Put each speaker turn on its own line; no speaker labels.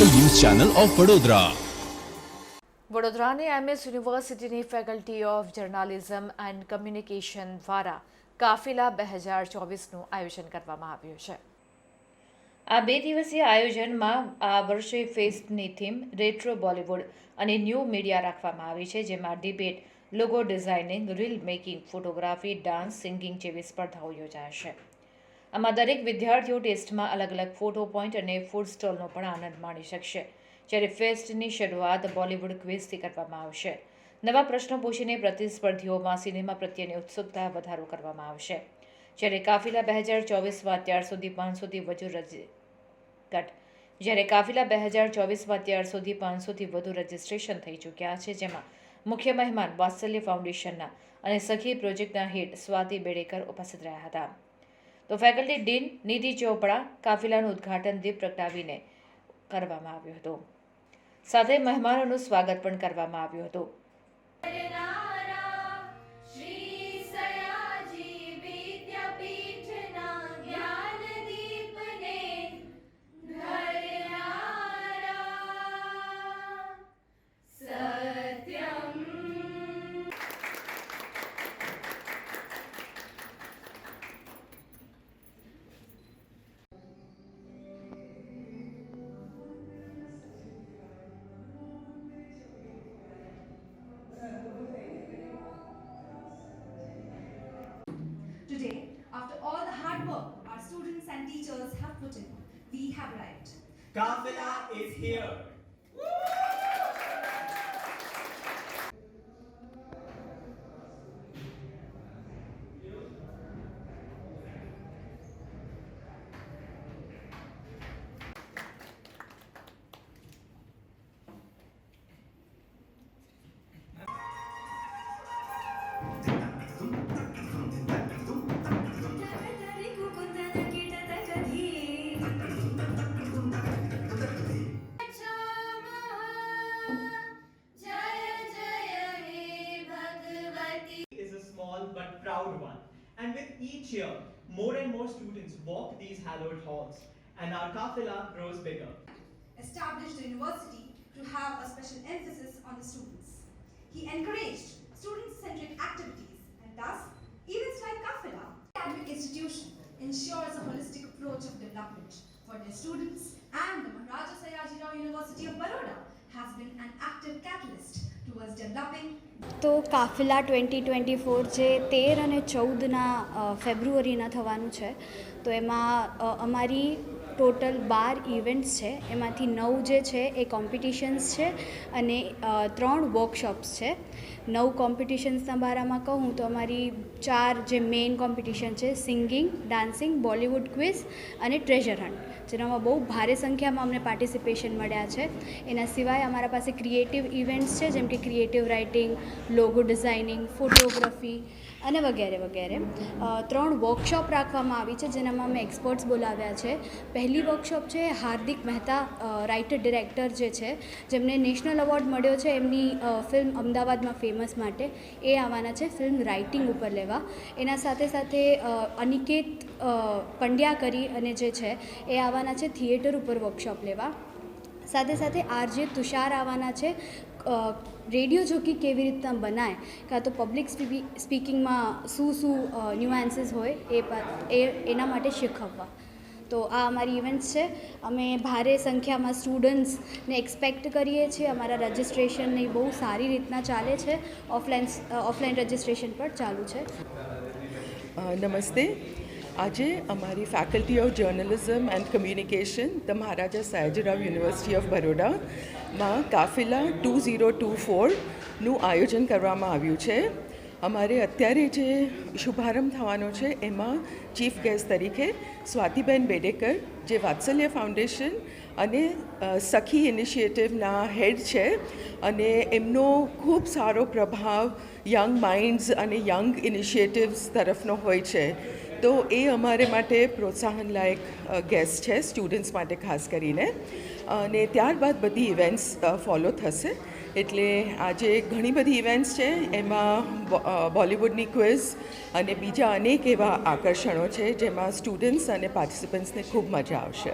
Channel of Vadodara.
વડોદરાની MS યુનિવર્સિટીની faculty of journalism and communication દ્વારા કાફિલા બે હજાર ચોવીસનું આયોજન કરવામાં આવ્યું છે. આ બે દિવસીય આયોજનમાં આ વર્ષે ફેસ્ટની થીમ રેટ્રો બોલિવૂડ અને ન્યૂ મીડિયા રાખવામાં આવી છે, જેમાં debate, logo designing, reel making, photography, dance, singing જેવી સ્પર્ધાઓ યોજાશે આમાં દરેક વિદ્યાર્થીઓ ટેસ્ટમાં અલગ અલગ ફોટો, પોઈન્ટ અને ફૂડ સ્ટોલનો પણ આનંદ માણી શકશે. જ્યારે ફેસ્ટની શરૂઆત બોલિવૂડ ક્વિઝથી કરવામાં આવશે. નવા પ્રશ્નો પૂછીને પ્રતિસ્પર્ધીઓમાં સિનેમા પ્રત્યેની ઉત્સુકતા વધારો કરવામાં આવશે. જ્યારે કાફિલા બે હજાર ચોવીસમાં અત્યાર સુધી પાંચસોથી વધુ રજી, કટ. જ્યારે કાફિલા બે હજાર ચોવીસમાં અત્યાર સુધી પાંચસોથી વધુ રજિસ્ટ્રેશન થઈ ચૂક્યા છે, જેમાં મુખ્ય મહેમાન વાત્સલ્ય ફાઉન્ડેશનના અને સખી પ્રોજેક્ટના હેડ સ્વાતિ બેડેકર ઉપસ્થિત રહ્યા હતા. તો ફેકલ્ટી ડીન નિધિ ચોપડા કાફિલાનું ઉદ્ઘાટન દીપ પ્રગટાવીને કરવામાં આવ્યું હતું. સાથે મહેમાનોનું સ્વાગત પણ કરવામાં આવ્યું હતું.
And teachers have put in, we have arrived.
Kafila is here. And with each year, more and more students walk these hallowed halls, and our kafila grows bigger.
Established the university to have a special emphasis on the students. He encouraged student-centric activities and thus, events like Kafila, academic institution ensures a holistic approach of development for their students and the Maharaja Sayajirao University of Baroda has been an active catalyst
તો Kafila twenty twenty four જે તેર અને ચૌદના ફેબ્રુઆરીના થવાનું છે. તો એમાં અમારી total બાર events છે. એમાંથી નવ જે છે એ કોમ્પિટિશન્સ છે અને ત્રણ વર્કશોપ્સ છે. નવ કોમ્પિટિશન્સના બારામાં કહું તો અમારી ચાર જે મેઇન કોમ્પિટિશન છે, સિંગિંગ, ડાન્સિંગ, બોલિવૂડ ક્વિઝ અને ટ્રેઝર હન્ટ, જેનામાં બહુ ભારે સંખ્યામાં અમને પાર્ટિસિપેશન મળ્યા છે. એના સિવાય અમારા પાસે ક્રિએટિવ ઇવેન્ટ્સ છે, જેમ કે creative writing, logo designing, photography અને વગેરે વગેરે. ત્રણ વર્કશોપ રાખવામાં આવી છે, જેનામાં અમે એક્સપર્ટ્સ બોલાવ્યા છે. પહેલી વર્કશોપ છે હાર્દિક મહેતા રાઇટર ડિરેક્ટર જે છે, જેમને નેશનલ એવોર્ડ મળ્યો છે એમની ફિલ્મ અમદાવાદમાં ફેમસ માટે. એ આવવાના છે ફિલ્મ રાઇટિંગ ઉપર લેવા. એના સાથે સાથે અનિકેત પંડ્યા કરી અને જે છે એ આવવાના છે થિયેટર ઉપર વર્કશોપ લેવા. સાથે સાથે આરજે તુષાર આવવાના છે રેડિયો જોકી કેવી રીતના બનાય, કાં તો પબ્લિક સ્પીકિંગમાં શું શું ન્યુઆન્સીસ હોય એ, એના માટે શીખવવા. તો આ અમારી ઇવેન્ટ્સ છે. અમે ભારે સંખ્યામાં સ્ટુડન્ટ્સને એક્સપેક્ટ કરીએ છીએ. અમારા રજિસ્ટ્રેશન બહુ સારી રીતના ચાલે છે. ઓફલાઈન ઓફલાઈન રજિસ્ટ્રેશન પણ ચાલુ છે.
નમસ્તે. આજે અમારી faculty of journalism and communication the Maharaja Sayajirao university of બરોડામાં Kafila two zero two ફોરનું આયોજન કરવામાં આવ્યું છે. અમારે અત્યારે જે શુભારંભ થવાનો છે, એમાં ચીફ ગેસ્ટ તરીકે સ્વાતિબેન બેડેકર, જે વાત્સલ્ય ફાઉન્ડેશન અને સખી ઇનિશિયેટિવના હેડ છે અને એમનો ખૂબ સારો પ્રભાવ યંગ માઇન્ડ્સ અને યંગ ઇનિશિયેટિવ્સ તરફનો હોય છે. તો એ અમારે માટે પ્રોત્સાહનલાયક ગેસ્ટ છે સ્ટુડન્ટ્સ માટે ખાસ કરીને. અને ત્યારબાદ બધી ઇવેન્ટ્સ ફોલો થશે. એટલે આજે ઘણી બધી ઇવેન્ટ્સ છે. એમાં બોલીવુડની ક્વિઝ અને બીજા અનેક એવા આકર્ષણો છે જેમાં સ્ટુડન્ટ્સ અને પાર્ટિસિપન્ટ્સને ખૂબ મજા આવશે.